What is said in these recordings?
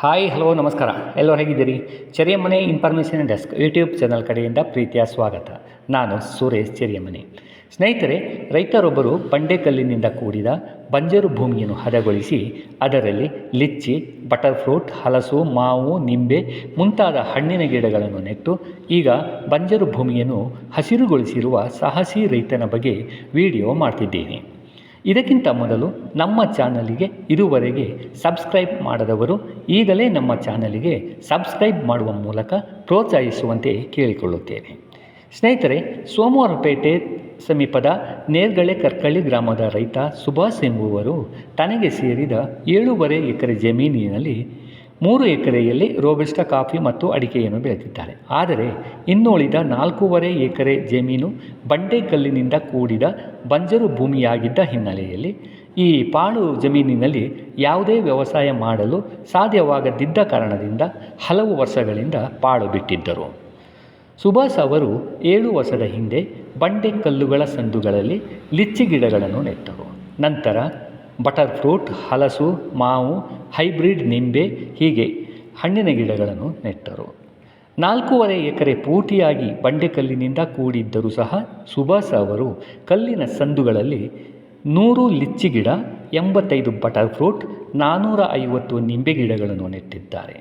Hi hello ನಮಸ್ಕಾರ. ಎಲ್ಲರೂ ಹೇಗಿದ್ದೀರಿ? ಚೆರಿಯಮ್ಮನೆ ಇನ್ಫಾರ್ಮೇಷನ್ ಡೆಸ್ಕ್ ಯೂಟ್ಯೂಬ್ ಚಾನಲ್ ಕಡೆಯಿಂದ ಪ್ರೀತಿಯ ಸ್ವಾಗತ. ನಾನು ಸುರೇಶ್ ಚೆರಿಯಮನೆ ಸ್ನೇಹಿತರೆ, ರೈತರೊಬ್ಬರು ಬಂಡೆಕಲ್ಲಿನಿಂದ ಕೂಡಿದ ಬಂಜರು ಭೂಮಿಯನ್ನು ಹದಗೊಳಿಸಿ, ಅದರಲ್ಲಿ ಲಿಚ್ಚಿ ಬಟರ್ ಫ್ರೂಟ್ ಹಲಸು, ಮಾವು, ನಿಂಬೆ ಮುಂತಾದ ಹಣ್ಣಿನ ಗಿಡಗಳನ್ನು ನೆಟ್ಟು, ಈಗ ಬಂಜರು ಭೂಮಿಯನ್ನು ಹಸಿರುಗೊಳಿಸಿರುವ ಸಾಹಸಿ ರೈತನ ಬಗ್ಗೆ ವಿಡಿಯೋ ಮಾಡ್ತಿದ್ದೇನೆ. ಇದಕ್ಕಿಂತ ಮೊದಲು ನಮ್ಮ ಚಾನಲಿಗೆ ಇದುವರೆಗೆ ಸಬ್ಸ್ಕ್ರೈಬ್ ಮಾಡದವರು ಈಗಲೇ ನಮ್ಮ ಚಾನಲಿಗೆ ಸಬ್ಸ್ಕ್ರೈಬ್ ಮಾಡುವ ಮೂಲಕ ಪ್ರೋತ್ಸಾಹಿಸುವಂತೆ ಕೇಳಿಕೊಳ್ಳುತ್ತೇನೆ. ಸ್ನೇಹಿತರೆ, ಸೋಮವಾರಪೇಟೆ ಸಮೀಪದ ನೇರ್ಗಳೆ ಕರ್ಕಳ್ಳಿ ಗ್ರಾಮದ ರೈತ ಸುಭಾಷ್ ಎಂಬುವರು ತನಗೆ ಸೇರಿದ ಏಳೂವರೆ ಎಕರೆ ಜಮೀನಿನಲ್ಲಿ ಮೂರು ಎಕರೆಯಲ್ಲಿ ರೋಬಿಸ್ಟಾ ಕಾಫಿ ಮತ್ತು ಅಡಿಕೆಯನ್ನು ಬೆಳೆದಿದ್ದಾರೆ. ಆದರೆ, ಇನ್ನುಳಿದ ನಾಲ್ಕೂವರೆ ಎಕರೆ ಜಮೀನು ಬಂಡೆಕಲ್ಲಿನಿಂದ ಕೂಡಿದ ಬಂಜರು ಭೂಮಿಯಾಗಿದ್ದ ಹಿನ್ನೆಲೆಯಲ್ಲಿ ಈ ಪಾಳು ಜಮೀನಿನಲ್ಲಿ ಯಾವುದೇ ವ್ಯವಸಾಯ ಮಾಡಲು ಸಾಧ್ಯವಾಗದಿದ್ದ ಕಾರಣದಿಂದ ಹಲವು ವರ್ಷಗಳಿಂದ ಪಾಳು ಬಿಟ್ಟಿದ್ದರು. ಸುಭಾಷ್ ಅವರು ಏಳು ವರ್ಷದ ಹಿಂದೆ ಬಂಡೆ ಕಲ್ಲುಗಳ ಸಂದುಗಳಲ್ಲಿ ಲಿಚ್ಚಿ ಗಿಡಗಳನ್ನು ನೆಟ್ಟರು. ನಂತರ ಬಟರ್ ಫ್ರೂಟ್, ಹಲಸು, ಮಾವು, ಹೈಬ್ರಿಡ್ ನಿಂಬೆ ಹೀಗೆ ಹಣ್ಣಿನ ಗಿಡಗಳನ್ನು ನೆಟ್ಟರು. ನಾಲ್ಕೂವರೆ ಎಕರೆ ಪೂರ್ತಿಯಾಗಿ ಬಂಡೆಕಲ್ಲಿನಿಂದ ಕೂಡಿದ್ದರೂ ಸಹ ಸುಭಾಷ್ ಅವರು ಕಲ್ಲಿನ ಸಂದುಗಳಲ್ಲಿ ನೂರು ಲಿಚ್ಚಿ ಗಿಡ, ಎಂಬತ್ತೈದು ಬಟರ್ ಫ್ರೂಟ್ ನಾನ್ನೂರ ಐವತ್ತು ನಿಂಬೆ ಗಿಡಗಳನ್ನು ನೆಟ್ಟಿದ್ದಾರೆ.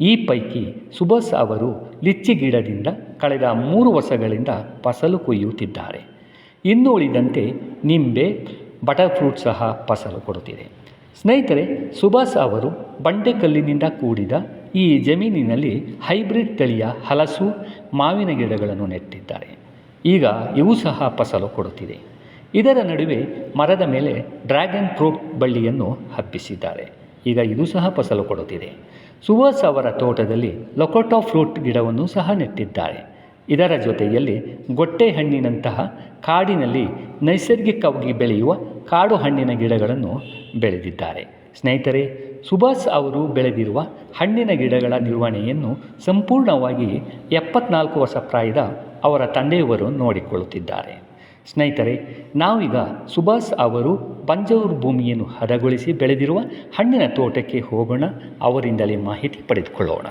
ಈ ಪೈಕಿ ಸುಭಾಸ್ ಅವರು ಲಿಚ್ಚಿ ಗಿಡದಿಂದ ಕಳೆದ ಮೂರು ವರ್ಷಗಳಿಂದ ಫಸಲು ಕೊಯ್ಯುತ್ತಿದ್ದಾರೆ. ಇನ್ನುಳಿದಂತೆ ನಿಂಬೆ ಬಟರ್ ಫ್ರೂಟ್ ಸಹ ಫಸಲು ಕೊಡುತ್ತಿದೆ. ಸ್ನೇಹಿತರೆ ಸುಭಾಸ್ ಅವರು ಬಂಡೆಕಲ್ಲಿನಿಂದ ಕೂಡಿದ ಈ ಜಮೀನಿನಲ್ಲಿ ಹೈಬ್ರಿಡ್ ತಳಿಯ ಹಲಸು, ಮಾವಿನ ಗಿಡಗಳನ್ನು ನೆಟ್ಟಿದ್ದಾರೆ. ಈಗ ಇವು ಸಹ ಫಸಲು ಕೊಡುತ್ತಿದೆ. ಇದರ ನಡುವೆ ಮರದ ಮೇಲೆ ಡ್ರ್ಯಾಗನ್ ಫ್ರೂಟ್ ಬಳ್ಳಿಯನ್ನು ಹಬ್ಬಿಸಿದ್ದಾರೆ. ಈಗ ಇದು ಸಹ ಫಸಲು ಕೊಡುತ್ತಿದೆ. ಸುಭಾಸ್ ಅವರ ತೋಟದಲ್ಲಿ ಲೊಕೊಟೊ ಫ್ರೂಟ್ ಗಿಡವನ್ನು ಸಹ ನೆಟ್ಟಿದ್ದಾರೆ. ಇದರ ಜೊತೆಯಲ್ಲಿ ಗೊಟ್ಟೆ ಹಣ್ಣಿನಂತಹ ಕಾಡಿನಲ್ಲಿ ನೈಸರ್ಗಿಕವಾಗಿ ಬೆಳೆಯುವ ಕಾಡು ಹಣ್ಣಿನ ಗಿಡಗಳನ್ನು ಬೆಳೆದಿದ್ದಾರೆ. ಸ್ನೇಹಿತರೆ, ಸುಭಾಷ್ ಅವರು ಬೆಳೆದಿರುವ ಹಣ್ಣಿನ ಗಿಡಗಳ ನಿರ್ವಹಣೆಯನ್ನು ಸಂಪೂರ್ಣವಾಗಿ ಎಪ್ಪತ್ನಾಲ್ಕು ವರ್ಷ ಪ್ರಾಯದ ಅವರ ತಂದೆಯವರು ನೋಡಿಕೊಳ್ಳುತ್ತಿದ್ದಾರೆ. ಸ್ನೇಹಿತರೆ, ನಾವೀಗ ಸುಭಾಷ್ ಅವರು ಬಂಜೂರು ಭೂಮಿಯನ್ನು ಹದಗೊಳಿಸಿ ಬೆಳೆದಿರುವ ಹಣ್ಣಿನ ತೋಟಕ್ಕೆ ಹೋಗೋಣ, ಅವರಿಂದಲೇ ಮಾಹಿತಿ ಪಡೆದುಕೊಳ್ಳೋಣ.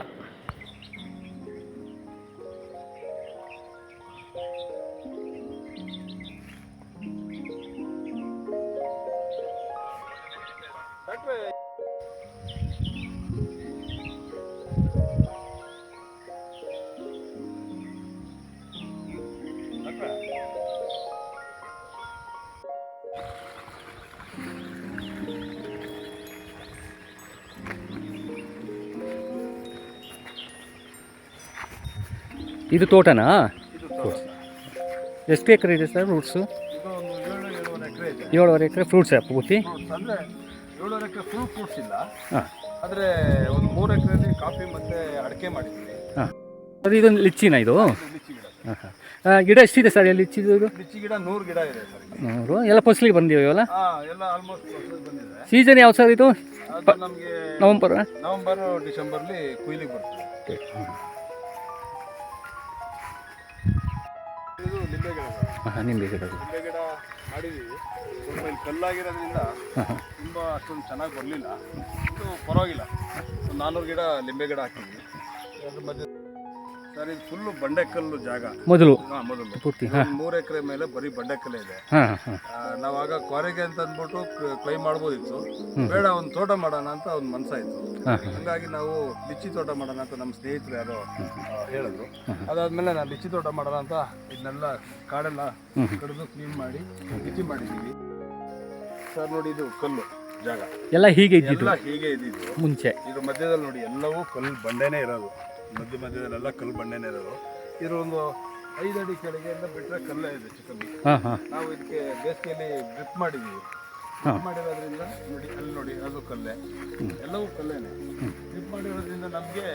ಇದು ತೋಟನಾ. ಎಷ್ಟು ಎಕರೆ ಇದೆ ಸರ್ ಫ್ರೂಟ್ಸು? ಏಳುವರೆ ಎಕರೆ ಎಕರೆ ಫ್ರೂಟ್ಸ್ ಪೂರ್ತಿ? ಅಂದರೆ ಏಳುವರೆ ಎಕರೆ ಫುಲ್ ಫ್ರೂಟ್ಸ್ ಇಲ್ಲ ಹಾಂ. ಆದರೆ ಒಂದು ಮೂರು ಎಕರೆಯಲ್ಲಿ ಕಾಫಿ ಮತ್ತು ಅಡಿಕೆ ಮಾಡಿದ್ದೀವಿ ಹಾಂ. ಅದು ಇದೊಂದು ಲಿಚ್ಚಿನ ಇದು. ಹಾಂ ಹಾಂ. ಗಿಡ ಎಷ್ಟಿದೆ ಸರ್ ಲಿಚ್ಚಿದು ಲಿಚ್ಚಿ ಗಿಡ ನೂರು ಗಿಡ ಇದೆ? ಸರ್. ನೂರು. ಎಲ್ಲ ಫಸಲಿಗೆ ಬಂದಿವೆಯಲ್ಲ ಹಾಂ ಎಲ್ಲ ಆಲ್ಮೋಸ್ಟ್ ಬಂದಿದೆ ಸೀಸನ್ ಯಾವ ಸರ್ ಇದು ನಮಗೆ ನವಂಬರ್ ನವಂಬರ್ ಡಿಸೆಂಬರ್ಲಿ ಕುಯ್ಲಿಗೆ ಬರ್ತದೆ. ನಿಂಬೆ ಗಿಡ ನಿಂಬೆ ಗಿಡ ಇಲ್ಲಿ ಕಲ್ಲಾಗಿರೋದ್ರಿಂದ ತುಂಬ ಅಷ್ಟೊಂದು ಚೆನ್ನಾಗಿ ಬರಲಿಲ್ಲ. ಇದು ಪರವಾಗಿಲ್ಲ. ಒಂದು ನಾನ್ನೂರು ಗಿಡ ಲಿಂಬೆ ಗಿಡ ಹಾಕಿದ್ವಿ. ಅದ್ರ ಮಧ್ಯೆ ಸರ್ ಇದು ಫುಲ್ಲು ಬಂಡೆಕಲ್ಲು ಜಾಗ. ಮೊದಲು? ಹಾಂ ಮೊದಲು. ಪೂರ್ತಿ ಹಾಂ. ಮೂರು ಎಕರೆ ಮೇಲೆ ಬರೀ ಬಂಡೆಕಲ್ಲೇ ಇದೆ. ಹಾಂ ಹಾಂ ಆ, ನಾವಾಗ ಕ್ವಾರಿಗೆ ಅಂತ ಅಂದ್ಬಿಟ್ಟು ಕ್ಲೈಮ್ ಮಾಡ್ಬೋದಿತ್ತು. ಬೇಡ ಒಂದು ತೋಟ ಮಾಡೋಣ ಅಂತ ಒಂದು ಹಾಂ ಹಂಗಾಗಿ ನಾವು ಲಿಚ್ಚಿ ತೋಟ ಮಾಡೋಣ ಅಂತ ನಮ್ಮ ಸ್ನೇಹಿತರು ಯಾರೋ ಆ, ಹೇಳಿದ್ರು. ಅದಾದ್ಮೇಲೆ ನಾನು ಲಿಚ್ಚಿ ತೋಟ ಮಾಡೋಣ ಅಂತ ಇದನ್ನೆಲ್ಲ ಕಾಡೆಲ್ಲ ಕಡಿದು ಕ್ಲೀನ್ ಮಾಡಿ ಲಿಚ್ಚಿ ಮಾಡಿದ್ದೀವಿ ಸರ್ ನೋಡಿ ಇದು ಕಲ್ಲು ಜಾಗ. ಎಲ್ಲ ಹೀಗೆ ಇದ್ದಿದ್ದು? ಎಲ್ಲ ಹೀಗೆ ಇದ್ದಿದ್ದು. ಮುಂಚೆ? ಇದ್ರ ಮಧ್ಯದಲ್ಲಿ ನೋಡಿ ಎಲ್ಲವೂ ಕಲ್ಲು ಬಂಡೆನೇ ಇರೋದು. ಮಧ್ಯ ಮಧ್ಯದಲ್ಲೆಲ್ಲ ಕಲ್ಲು ಬಂಡೆನೇ ಇರೋದು. ಇದೊಂದು ಒಂದು ಐದು ಅಡಿ ಕೆಳಗೆ ಎಲ್ಲ ಬಿಟ್ಟರೆ ಕಲ್ಲೇ ಇದೆ ಹಾಂ ಹಾಂ. ನಾವು ಇದಕ್ಕೆ ಬೇಸಿಗೆಯಲ್ಲಿ ಡ್ರಿಪ್ ಮಾಡಿದ್ದೀವಿ. ಡ್ರಿಪ್ ಮಾಡಿರೋದ್ರಿಂದ ನೋಡಿ ಅಲ್ಲಿ ನೋಡಿ ಅದು ಕಲ್ಲೇ. ಎಲ್ಲವೂ ಕಲ್ಲೇನೆ. ಡ್ರಿಪ್ ಮಾಡಿರೋದ್ರಿಂದ ನಮಗೆ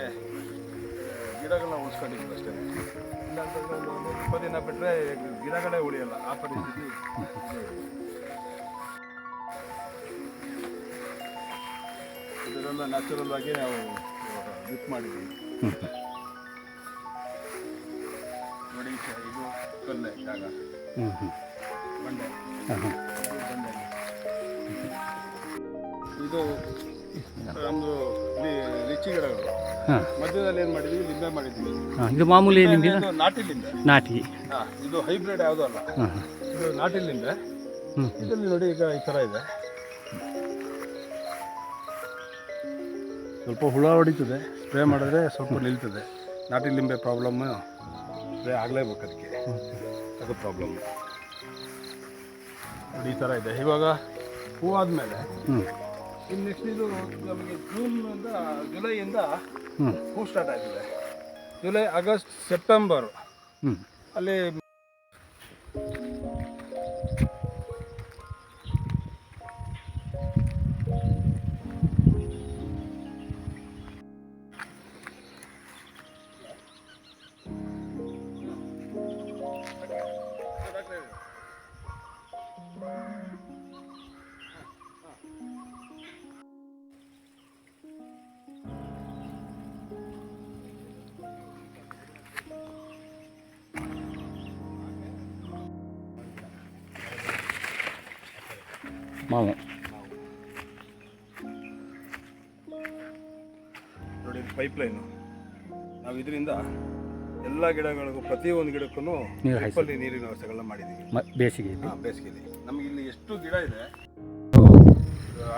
ಗಿಡಗಳನ್ನ ಉಳಿಸ್ಕೊಂಡಿದ್ವಿ ಅಷ್ಟೇ. ಇಲ್ಲಾಂತಂದ್ರೆ ಒಂದು ಒಂದು ಇಪ್ಪತ್ತು ದಿನ ಬಿಟ್ಟರೆ ಗಿಡಗಳೇ ಉಳಿಯಲ್ಲ ಆ ಪರಿಸ್ಥಿತಿ. ಇದೆ. ಇದರೆಲ್ಲ ನ್ಯಾಚುರಲ್ ಆಗಿ ನಾವು ಡ್ರಿಪ್ ಮಾಡಿದ್ದೀವಿ. ನೋಡಿ ಇದು ಕಲ್ಲೇ ಜಾಗ. ಹ್ಞೂ ಹ್ಞೂ ಬಂಡೆ ಹಾಂ ಹಾಂ ಬಂಡೆ ಇದು ನಮ್ಮದು ಲಿಚ್ಚಿ ಗಿಡಗಳು. ಹಾಂ. ಮಧ್ಯದಲ್ಲಿ ಏನು ಮಾಡಿದ್ವಿ? ಲಿಂಬೆ ಮಾಡಿದ್ವಿ. ಹಾಂ ಇದು ಮಾಮೂಲಿ ನಿಮಗೆ ಇದು ನಾಟಿ ಲಿಂಬೆ ನಾಟಿ. ಹಾ, ಇದು ಹೈಬ್ರಿಡ್ ಯಾವುದೂ ಅಲ್ಲ. ಹಾಂ ಹಾಂ. ಇದು ನಾಟಿ ಲಿಂಬೆ ಹ್ಞೂ ಇದರಲ್ಲಿ ನೋಡಿ ಈಗ ಈ ಥರ ಇದೆ. ಸ್ವಲ್ಪ ಹುಳ ಹೊಡಿತದೆ ಸ್ಪ್ರೇ ಮಾಡಿದ್ರೆ ಸ್ವಲ್ಪ ನಿಲ್ತದೆ. ನಾಟಿ ಲಿಂಬೆ ಪ್ರಾಬ್ಲಮ್ ಸ್ಪ್ರೇ ಆಗಲೇಬೇಕು ಅದಕ್ಕೆ ಅದು ಪ್ರಾಬ್ಲಮ್ ನೋಡಿ ಈ ಥರ ಇದೆ. ಇವಾಗ ಆದಮೇಲೆ ಹ್ಞೂ ಇನ್ನು ನೆಕ್ಸ್ಟ್ ಇದು ನಮಗೆ ಜೂನಿಂದ ಜುಲೈಯಿಂದ ಹ್ಞೂ ಹೂ ಸ್ಟಾರ್ಟ್ ಆಗಿದೆ. ಜುಲೈ ಆಗಸ್ಟ್ ಸೆಪ್ಟೆಂಬರ್ ಹ್ಞೂ ಅಲ್ಲಿ ನೋಡಿ ಪೈಪ್ ಲೈನ್ ನಾವು ಇದರಿಂದ ಎಲ್ಲ ಗಿಡಗಳಿಗೂ ಪ್ರತಿಯೊಂದು ಗಿಡಕ್ಕೂ ಪೈಪಲ್ಲಿ ನೀರಿನ ವ್ಯವಸ್ಥೆಗಳನ್ನ ಮಾಡಿದ್ದೀವಿ ಬೇಸಿಗೆ ಹಾಂ ಬೇಸಿಗೆಲಿ ನಮಗೆ ಇಲ್ಲಿ ಎಷ್ಟು ಗಿಡ ಇದೆ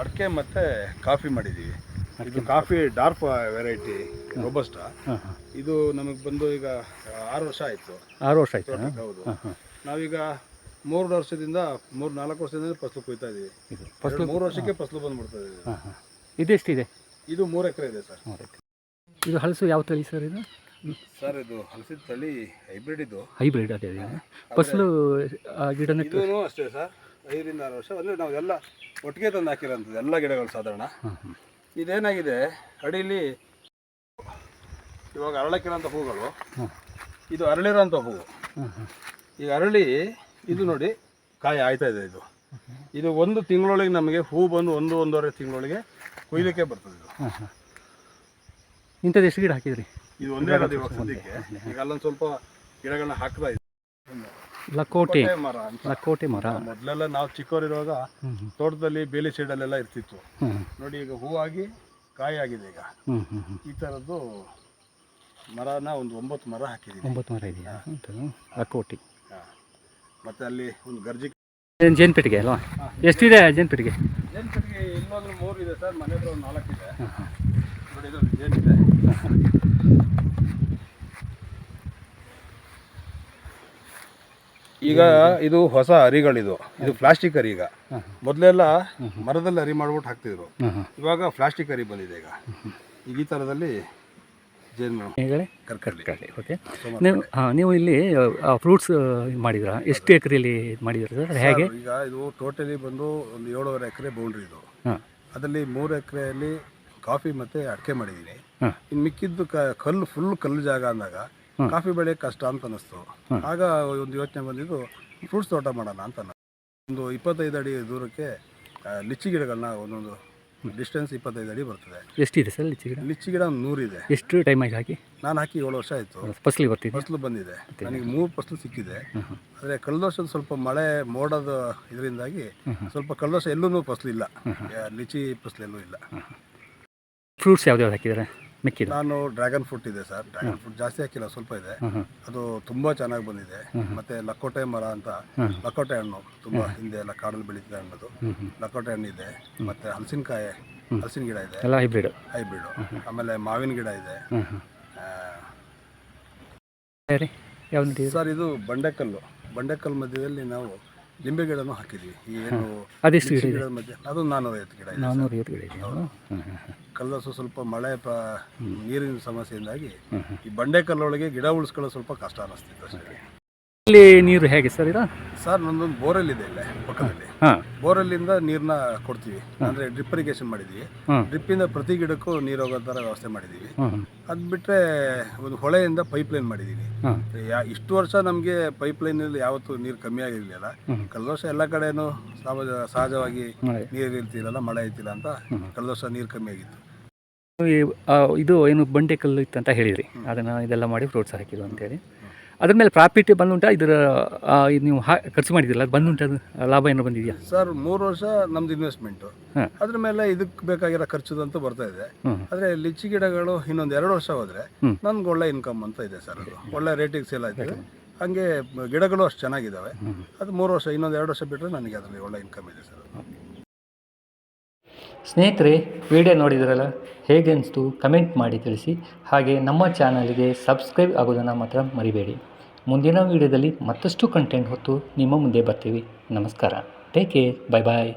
ಅಡಿಕೆ ಮತ್ತು ಕಾಫಿ ಮಾಡಿದ್ದೀವಿ ಇದು ಕಾಫಿ ಡಾರ್ಕ್ ವೆರೈಟಿ ರೋಬಸ್ಟ ಇದು ನಮಗೆ ಬಂದು ಈಗ ಆರು ವರ್ಷ ಆಯಿತು. ಆರು ವರ್ಷ ಆಯಿತು? ಹೌದು. ನಾವೀಗ ಮೂರು ವರ್ಷದಿಂದ ಮೂರು ನಾಲ್ಕು ವರ್ಷದಿಂದ ಫಸಲು ಕೊಯ್ತಾ ಇದ್ದೀವಿ ಫಸಲು ಮೂರು ವರ್ಷಕ್ಕೆ ಫಸಲು ಬಂದ್ಬಿಡ್ತಾ ಇದ್ದೀವಿ ಇದೆಷ್ಟಿದೆ? ಇದು ಮೂರು ಎಕರೆ ಇದೆ ಸರ್. ಇದು ಹಲಸು ಯಾವ ತಳಿ ಸರ್ ಇದು? ಸರ್ ಇದು ಹಲಸಿನ ತಳಿ ಹೈಬ್ರಿಡ್ ಇದು. ಹೈಬ್ರಿಡ್ ಅದೇ ಫಸಲು ಆ ಗಿಡ ನೆಟ್ಟು ಇದೂ ಅಷ್ಟೇ ಸರ್ ಐದರಿಂದ ಆರು ವರ್ಷ. ಅಂದರೆ ನಾವು ಎಲ್ಲ ಒಟ್ಟಿಗೆ ತಂದು ಹಾಕಿರೋಂಥದ್ದು ಎಲ್ಲ ಗಿಡಗಳು ಸಾಧಾರಣ. ಇದೇನಾಗಿದೆ ಅಡಿಲಿ ಇವಾಗ ಅರಳಕ್ಕಿರೋಂಥ ಹೂಗಳು ಇದು ಅರಳಿರೋಂಥ ಹೂವು. ಈಗ ಅರಳಿ ಇದು ನೋಡಿ ಕಾಯಿ ಆಯ್ತಾ ಇದೆ ಇದು. ಇದು ಒಂದು ತಿಂಗಳೊಳಗೆ ನಮಗೆ ಹೂ ಬಂದು ಒಂದು ಒಂದೂವರೆ ತಿಂಗಳೊಳಗೆ ಕೊಯ್ಲಿಕ್ಕೆ ಬರ್ತದೆ ಇದು. ಇಂಥದ್ದು ಎಷ್ಟು ಗಿಡ ಹಾಕಿದ್ರಿ? ಇದು ಒಂದೇ ಇರೋದು ಇವಾಗ ಸದ್ಯಕ್ಕೆ. ಈಗ ಅಲ್ಲೊಂದು ಸ್ವಲ್ಪ ಗಿಡಗಳನ್ನ ಹಾಕ್ತಾ ಇದ್ದೀವಿ ಲಕೋಟೆ. ಮರ ಅಂತ. ಲಕೋಟೆ ಮರ. ಮೊದಲೆಲ್ಲ ನಾವು ಚಿಕ್ಕವರಿರುವಾಗ ತೋಟದಲ್ಲಿ ಬೇಲಿ ಸೈಡಲ್ಲೆಲ್ಲ ಇರ್ತಿತ್ತು. ನೋಡಿ ಈಗ ಹೂವಾಗಿ ಕಾಯಿ ಆಗಿದೆ ಈಗ. ಈ ಥರದ್ದು ಮರನ ಒಂದು ಒಂಬತ್ತು ಮರ ಹಾಕಿದ್ದೀವಿ ಒಂಬತ್ತು ಮರ ಇದೆಯಾ? ಲಕೋಟೆ. ಮತ್ತೆ ಅಲ್ಲಿ ಒಂದು ಗರ್ಜಿ ಜೇನ್ಪೇಟಿಗೆ ಜೇನುಪೆಟ್ಟಿಗೆ ಅಲ್ವಾ? ಎಷ್ಟಿದೆ ಜೇನ್ಪೇಟಿಗೆ ಜೇನ್ಪೇಟಿಗೆ ಇನ್ನೊಂದು ಮೂರು ಇದೆ ಸರ್ ಮನೆ ಹತ್ರ ಒಂದು ನಾಲ್ಕು ಇದೆ. ಈಗ ಇದು ಹೊಸ ಅರಿಗಳಿದು ಇದು ಪ್ಲಾಸ್ಟಿಕ್ ಅರಿ ಈಗ. ಮೊದಲೆಲ್ಲ ಮರದಲ್ಲಿ ಅರಿ ಮಾಡ್ಬಿಟ್ಟು ಹಾಕ್ತಿದ್ರು. ಇವಾಗ ಪ್ಲಾಸ್ಟಿಕ್ ಅರಿ ಬಂದಿದೆ ಈಗ. ಈಗ ಈ ಥರದಲ್ಲಿ ಕರ್ಕಡ್ಲಿ. ಓಕೆ ನೀವು ಹಾಂ ನೀವು ಇಲ್ಲಿ ಫ್ರೂಟ್ಸ್ ಮಾಡಿದ್ರ ಎಷ್ಟು ಎಕರೆಯಲ್ಲಿ ಮಾಡಿದ್ರ ಸರ್? ಹೇಗೆ? ಈಗ ಇದು ಟೋಟಲಿ ಬಂದು ಒಂದು ಏಳುವರೆ ಎಕರೆ ಬೌಂಡ್ರಿ ಇದು. ಅದರಲ್ಲಿ ಮೂರು ಎಕರೆಯಲ್ಲಿ ಕಾಫಿ ಮತ್ತೆ ಅಡಿಕೆ ಮಾಡಿದ್ದೀನಿ ಇನ್ನು ಮಿಕ್ಕಿದ್ದು ಕ ಕಲ್ಲು ಫುಲ್ ಕಲ್ಲು ಜಾಗ ಅಂದಾಗ ಕಾಫಿ ಬೆಳೆ ಕಷ್ಟ ಅಂತ ಅನ್ನಿಸ್ತು. ಆಗ ಒಂದು ಯೋಚನೆ ಬಂದಿದ್ದು ಫ್ರೂಟ್ಸ್ ತೋಟ ಮಾಡೋಣ ಅಂತ. ಒಂದು ಇಪ್ಪತ್ತೈದು ಅಡಿ ದೂರಕ್ಕೆ ಆ, ಲಿಚ್ಚಿ ಗಿಡಗಳನ್ನ ಒಂದೊಂದು ಡಿಸ್ಟೆನ್ಸ್ ಇಪ್ಪತ್ತೈದು ಅಡಿ ಬರ್ತದೆ. ಎಷ್ಟಿದೆ ಸರ್ ಲಿಚ್ಚಿ ಗಿಡ? ಲಿಚ್ಚಿ ಗಿಡ ನೂರಿದೆ. ಎಷ್ಟು ಟೈಮ್ ಆಗಿ ಹಾಕಿ? ನಾನು ಹಾಕಿ ಏಳು ವರ್ಷ ಆಯಿತು. ಫಸಲಿ ಬರ್ತಿದೆ ಫಸಲು ಬಂದಿದೆ. ನನಗೆ ಮೂರು ಫಸಲು ಸಿಕ್ಕಿದೆ. ಆದರೆ ಕಳೆದ ವರ್ಷದ ಸ್ವಲ್ಪ ಮಳೆ ಮೋಡದ ಇದರಿಂದಾಗಿ ಸ್ವಲ್ಪ ಕಳೆದ ವರ್ಷ ಎಲ್ಲೂ ಫಸಲಿಲ್ಲ. ಯಾ- ಲಿಚ್ಚಿ ಫಸಲು ಎಲ್ಲೂ ಇಲ್ಲ ಫ್ರೂಟ್ಸ್ ಯಾವ್ದು ಹಾಕಿದ್ದಾರೆ? ಮಿಕ್ಕಿದ ನಾನು ಡ್ರ್ಯಾಗನ್ ಫ್ರೂಟ್ ಇದೆ ಸರ್. ಡ್ರ್ಯಾಗನ್ ಫ್ರೂಟ್ ಜಾಸ್ತಿ ಹಾಕಿಲ್ಲ ಸ್ವಲ್ಪ ಇದೆ. ಅದು ತುಂಬ ಚೆನ್ನಾಗಿ ಬಂದಿದೆ. ಮತ್ತೆ ಲಕೋಟೆ ಮರ ಅಂತ. ಲಕೋಟೆ ಹಣ್ಣು ತುಂಬ ಹಿಂದೆ ಎಲ್ಲ ಕಾಡಲ್ಲಿ ಬೆಳೀತಿದೆ ಅನ್ನೋದು. ಲಕೋಟೆ ಹಣ್ಣು ಇದೆ. ಮತ್ತೆ ಹಲಸಿನಕಾಯಿ ಹಲಸಿನ ಗಿಡ ಇದೆ. ಎಲ್ಲ ಹೈಬ್ರಿಡ್. ಹೈಬ್ರಿಡ್. ಆಮೇಲೆ ಮಾವಿನ ಗಿಡ ಇದೆ. ಸರ್ ಇದು ಬಂಡೆಕಲ್ಲು. ಬಂಡೆಕಲ್ಲು ಮಧ್ಯದಲ್ಲಿ ನಾವು ಲಿಂಬೆ ಗಿಡನೂ ಹಾಕಿದ್ವಿ ಈ ಏನು ಅದೆಷ್ಟು ಗಿಡ ಲಿಚ್ಚಿ ಗಿಡದ ಮಧ್ಯೆ ಅದು ನಾನ್ನೂರೈವತ್ತು ಗಿಡ ಇದೆ ನಾನ್ನೂರ ಐವತ್ತು ಗಿಡ ಇದೆಯಾ ವರ್ಷ ಸ್ವಲ್ಪ ಮಳೆ ಪ ನೀರಿನ ಸಮಸ್ಯೆಯಿಂದಾಗಿ ಈ ಬಂಡೆ ಕಲ್ಲೊಳಗೆ ಗಿಡ ಉಳಿಸ್ಕೊಳ್ಳೋದು ಸ್ವಲ್ಪ ಕಷ್ಟ ಅನ್ನಿಸ್ತಿತ್ತು ಅಷ್ಟೇ ಇಲ್ಲಿ ನೀರು ಹೇಗೆ ಸರ್ ಇದು? ಸರ್ ನನ್ನೊಂದು ಬೋರೆಲ್ ಇದೆ ಇಲ್ಲೇ ಪಕ್ಕದಲ್ಲಿ. ಬೋರಲ್ಲಿಂದ ನೀರನ್ನ ಕೊಡ್ತೀವಿ. ಅಂದ್ರೆ ಡ್ರಿಪ್ ಇರಿಗೇಷನ್ ಮಾಡಿದೀವಿ. ಡ್ರಿಪ್ಪಿಂದ ಪ್ರತಿ ಗಿಡಕ್ಕೂ ನೀರು ಹೋಗೋ ತರ ವ್ಯವಸ್ಥೆ ಮಾಡಿದೀವಿ. ಅದ್ ಬಿಟ್ರೆ ಬಿಟ್ಟರೆ ಒಂದು ಹೊಳೆಯಿಂದ ಪೈಪ್ ಲೈನ್ ಮಾಡಿದೀವಿ ಇಷ್ಟು ವರ್ಷ ನಮಗೆ ಪೈಪ್ ಲೈನ್ ಅಲ್ಲಿ ಯಾವತ್ತೂ ನೀರು ಕಮ್ಮಿ ಆಗಿರಲಿಲ್ಲ. ಕಳೆದ ವರ್ಷ ಎಲ್ಲ ಕಡೆನೂ ಸಹಜ ಸಹಜವಾಗಿ ನೀರು ಇರ್ತಿರಲ್ಲ ಮಳೆ ಇರ್ತಿಲ್ಲ ಅಂತ ಕಳೆದ ವರ್ಷ ನೀರು ಕಮ್ಮಿ ಆಗಿತ್ತು. ಇದು ಏನು ಬಂಡೆ ಕಲ್ಲು ಇತ್ತು ಅಂತ ಹೇಳಿದ್ರಿ. ಅದನ್ನ ಇದೆಲ್ಲ ಮಾಡಿ ಫ್ರೂಟ್ಸ್ ಅಂತ ಅಂತೇಳಿ. ಅದ್ರ ಮೇಲೆ ಪ್ರಾಫಿಟ್ ಬಂದುಂಟಾ? ಇದರ ಆ, ಇದು ನೀವು ಹಾ ಖರ್ಚು ಮಾಡಿದಿಲ್ಲ ಅದು ಬಂದುಂಟಾ ಅದು? ಲಾಭ ಏನೋ ಬಂದಿದೆಯಾ? ಸರ್ ಮೂರು ವರ್ಷ ನಮ್ದು ಇನ್ವೆಸ್ಟ್ಮೆಂಟು ಹಾಂ. ಅದ್ರ ಮೇಲೆ ಇದಕ್ಕೆ ಬೇಕಾಗಿರೋ ಖರ್ಚುದಂತೂ ಬರ್ತಾ ಇದೆ. ಹ್ಞೂ ಆದರೆ ಲಿಚ್ಚಿ ಗಿಡಗಳು ಇನ್ನೊಂದು ಎರಡು ವರ್ಷ ಹೋದರೆ ಹ್ಮ್. ನನ್ಗೆ ಒಳ್ಳೆ ಇನ್ಕಮ್ ಅಂತ ಇದೆ ಸರ್ ಅದು. ಒಳ್ಳೆ ರೇಟಿಗೆ ಸೇಲ್ ಆಯ್ತದೆ ಹಂಗೆ ಗಿಡಗಳು ಅಷ್ಟು ಚೆನ್ನಾಗಿದ್ದಾವೆ ಅದು ಮೂರು ವರ್ಷ ಇನ್ನೊಂದು ಎರಡು ವರ್ಷ ಬಿಟ್ಟರೆ ನನಗೆ ಅದರಲ್ಲಿ ಒಳ್ಳೆ ಇನ್ಕಮ್ ಇದೆ ಸರ್ ಸ್ನೇಹಿತರೆ ವಿಡಿಯೋ ನೋಡಿದ್ರಲ್ಲ? ಹೇಗೆ ಅನಿಸ್ತು? ಕಮೆಂಟ್ ಮಾಡಿ ತಿಳಿಸಿ. ಹಾಗೆ ನಮ್ಮ ಚಾನಲ್ಗೆ ಸಬ್ಸ್ಕ್ರೈಬ್ ಆಗೋದನ್ನು ಮಾತ್ರ ಮರಿಬೇಡಿ. ಮುಂದಿನ ವೀಡಿಯೋದಲ್ಲಿ ಮತ್ತಷ್ಟು ಕಂಟೆಂಟ್ ಹೊತ್ತು ನಿಮ್ಮ ಮುಂದೆ ಬರ್ತೀವಿ. ನಮಸ್ಕಾರ. ಟೇಕ್ ಕೇರ್ ಬಾಯ್ ಬಾಯ್